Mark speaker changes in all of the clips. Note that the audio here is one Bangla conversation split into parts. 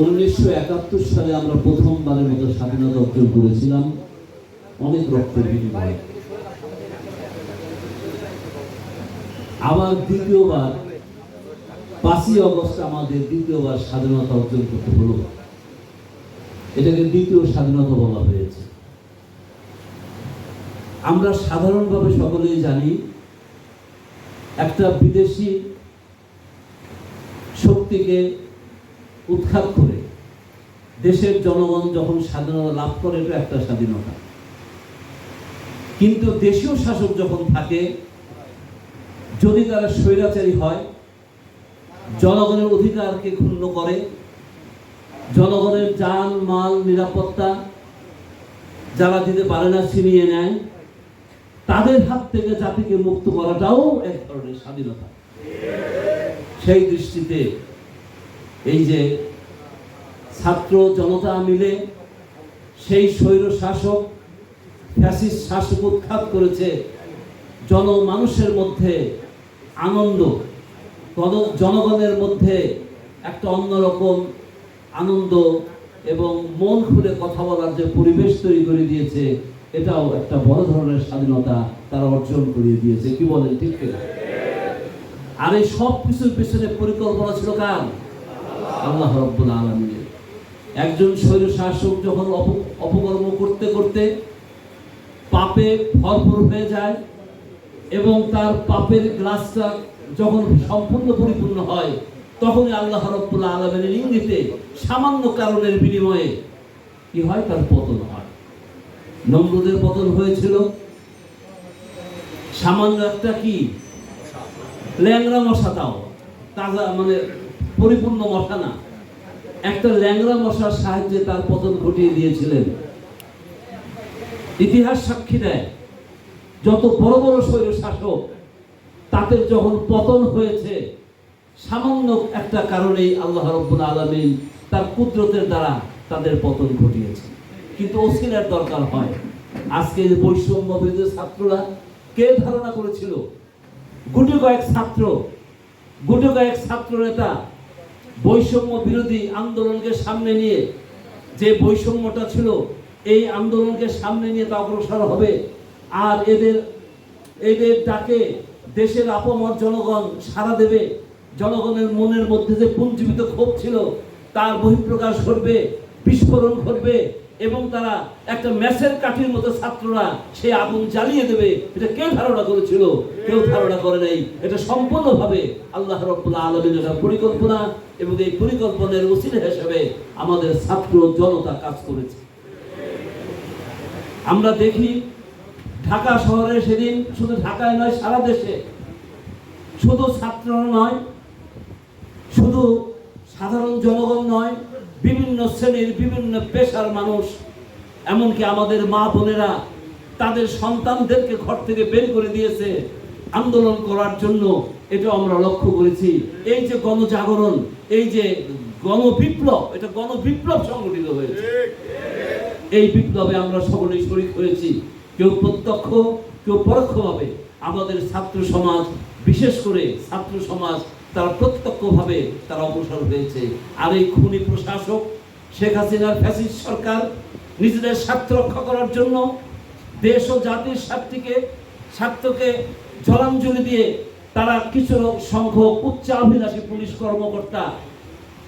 Speaker 1: উনিশশো একাত্তর সালে আমরা প্রথমবারের মতো স্বাধীনতা অর্জন করেছিলাম। অনেক রক্তের বিনিময়ে। আবার দ্বিতীয়বার, পাঁচই অগস্ট আমাদের দ্বিতীয়বার স্বাধীনতা অর্জন করতে হলো। এটাকে দ্বিতীয় স্বাধীনতা বলা হয়েছে। আমরা সাধারণভাবে সকলেই জানি, একটা বিদেশি শক্তিকে উৎখাত করে দেশের জনগণ যখন স্বাধীনতা লাভ করে, এটা একটা স্বাধীনতা। কিন্তু দেশীয় শাসক যখন থাকে, যদি তারা স্বৈরাচারী হয়, জনগণের অধিকারকে ক্ষুণ্ণ করে, জনগণের যান, মাল, নিরাপত্তা যারা দিতে পারে না, ছিনিয়ে নেয়, তাদের হাত থেকে জাতিকে মুক্ত করাটাও এক ধরনের স্বাধীনতা। সেই দৃষ্টিতে এই যে ছাত্র জনতা মিলে সেই স্বৈর শাসক, ফ্যাসিস্ট শাসক উৎখাত করেছে জনমানুষের মধ্যে আনন্দ জনগণের মধ্যে একটা অন্যরকম আনন্দ এবং মন খুলে কথা বলার যে পরিবেশ তৈরি করে দিয়েছে, এটাও একটা বড় ধরনের স্বাধীনতা তারা অর্জন করিয়ে দিয়েছে। কি বলেন ঠিক আর এই সব কিছুর পেছনে পরিকল্পনা ছিল কার? আল্লাহ রব্বুল আলমিনের একজন স্বৈর শাসক যখন অপ- অপকর্ম করতে করতে পাপে ভরপুর হয়ে যায় এবং তার পাপের গ্লাসটা যখন সম্পূর্ণ পরিপূর্ণ হয়, তখনই আল্লাহ রব্বুল আলমিনের ইঙ্গিতে সামান্য কারণের বিনিময়ে কি হয়? তার পতন হয়। নমরুদের পতন হয়েছিল সামান্য একটা কি? ল্যাংরা মশা তাও। তাজা মানে পরিপূর্ণ মশা না। একটা ল্যাংরা মশার সাহায্যে তার পতন ঘটিয়ে দিয়েছিলেন। ইতিহাস সাক্ষী দেয়, যত বড় বড় স্বৈর শাসক তাদের যখন পতন হয়েছে, সামান্য একটা কারণেই আল্লাহ রব্বুল আলমিন তার কুদরতের দ্বারা তাদের পতন ঘটিয়েছে কিন্তু অসিলার দরকার হয়। আজকে যে বৈষম্য বিরোধী ছাত্ররা কে ধারণা করেছিল? গুটি কয়েক ছাত্র, গুটি কয়েক ছাত্র নেতা বৈষম্য বিরোধী আন্দোলনকে সামনে নিয়ে যে বৈষম্যটা ছিল, এই আন্দোলনকে সামনে নিয়ে তা অগ্রসর হবে। আর এদের এদের ডাকে দেশের আপমর জনগণ সারা দেবে। জনগণের মনের মধ্যে যে পুঞ্জীবিত ক্ষোভ ছিল, তার বহিঃপ্রকাশ ঘটবে, বিস্ফোরণ ঘটবে। এবং তারা একটা ম্যাচের কাঠির মতো ছাত্ররা সে আগুন জ্বালিয়ে দেবে। এটা কেউ ধারণা করেছিল? কেউ ধারণা করে নাই। এটা সম্পূর্ণভাবে আল্লাহ রব্বুল্লাহ আলমের একটা পরিকল্পনা এবং এই পরিকল্পনার উচিত হিসেবে আমাদের ছাত্র জনতা কাজ করেছে। আমরা দেখি ঢাকা শহরে সেদিন শুধু ঢাকায় নয়, সারা দেশে শুধু ছাত্র নয়, শুধু সাধারণ জনগণ নয়, বিভিন্ন শ্রেণির বিভিন্ন পেশার মানুষ, এমনকি আমাদের মা বোনেরা তাদের সন্তানদেরকে ঘর থেকে বের করে দিয়েছে আন্দোলন করার জন্য। এটা আমরা লক্ষ্য করেছি। এই যে গণজাগরণ, এই যে গণবিপ্লব, এটা গণবিপ্লব সংগঠিত হয়েছে। এই বিপ্লবে আমরা সকলেই শরিক হয়েছি। কেউ প্রত্যক্ষ, কেউ পরোক্ষভাবে। আমাদের ছাত্র সমাজ, বিশেষ করে ছাত্র সমাজ তারা প্রত্যক্ষভাবে তারা অগ্রসর হয়েছে আর এই খুনি প্রশাসক শেখ হাসিনার ফ্যাসিস্ট সরকার নিজেদের স্বার্থ রক্ষা করার জন্য দেশ ও জাতির স্বার্থকে স্বার্থকে জলাঞ্জলি দিয়ে তারা কিছু সংখ্যক উচ্চাভিলাষী পুলিশ কর্মকর্তা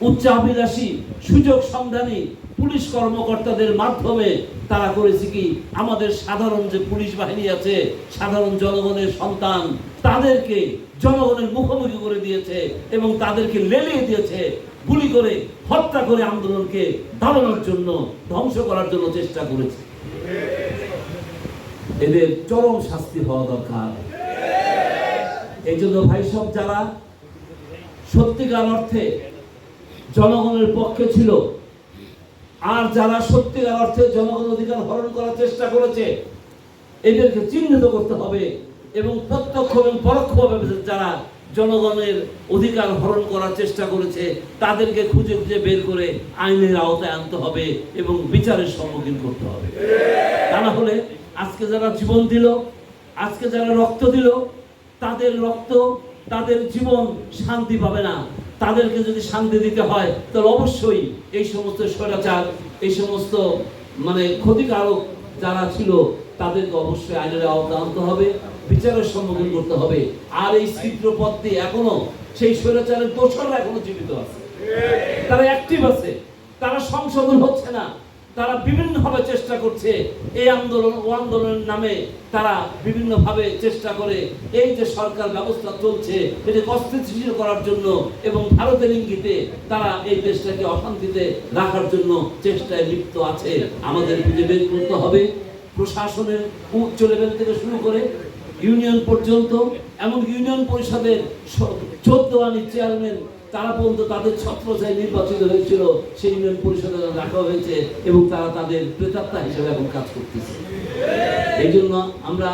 Speaker 1: উচ্চাভিলাষী সুযোগ সন্ধানী পুলিশ কর্মকর্তাদের মাধ্যমে তারা করেছে কি? আমাদের সাধারণ যে পুলিশ বাহিনী আছে, সাধারণ জনগণের সন্তান তাদেরকে জনগণের মুখোমুখি করে দিয়েছে এবং তাদেরকে লেলিয়ে দিয়েছে, গুলি করে, হত্যা করে আন্দোলনকে দাঁড়ানোর জন্য, ধ্বংস করার জন্য চেষ্টা করেছে। এদের চরম শাস্তি হওয়া দরকার। এই জন্য ভাই সব যারা সত্যিকার অর্থে জনগণের পক্ষে ছিল, আর যারা সত্যিকার অর্থে জনগণ অধিকার হরণ করার চেষ্টা করেছে, এদেরকে চিহ্নিত করতে হবে। এবং প্রত্যক্ষ এবং পরোক্ষভাবে যারা জনগণের অধিকার হরণ করার চেষ্টা করেছে, তাদেরকে খুঁজে খুঁজে বের করে আইনের আওতায় আনতে হবে এবং বিচারের সম্মুখীন করতে হবে। তা না হলে আজকে যারা জীবন দিল, আজকে যারা রক্ত দিল, তাদের রক্ত, তাদের জীবন শান্তি পাবে না। তাদেরকে যদি শান্তি দিতে হয়, তাহলে অবশ্যই এই সমস্ত স্বৈরাচার, এই সমস্ত মানে ক্ষতিকারক যারা ছিল, তাদেরকে অবশ্যই আইনের আওতা আনতে হবে। বিচারের সম্মুখীন করতে হবে। আর এই ছিদ্র পথ দিয়ে এখনও, সেই স্বৈরাচারের দোষররা এখনও জীবিত আছে। তারা অ্যাক্টিভ আছে। তারা সংশোধন হচ্ছে না। তারা বিভিন্নভাবে চেষ্টা করছে। এই আন্দোলন, ও আন্দোলনের নামে তারা বিভিন্নভাবে চেষ্টা করে। এই যে সরকার ব্যবস্থা চলছে এটাকে অস্থিতিশীল করার জন্য এবং ভারতের ইঙ্গিতে তারা এই দেশটাকে অশান্তিতে রাখার জন্য চেষ্টায় লিপ্ত আছে। আমাদের খুঁজে বের করতে হবে। প্রশাসনের উচ্চ লেভেল থেকে শুরু করে ইউনিয়ন পর্যন্ত এমন ইউনিয়ন পরিষদের চোদ্দ আনি চেয়ারম্যান, তারা পর্যন্ত তাদের ছত্রছায় নির্বাচিত হয়েছিল। সেই ইউনিয়ন পরিষদে রাখা হয়েছে এবং তারা তাদের প্রেতাত্মা হিসেবে এখন কাজ করতেছে। এই জন্য আমরা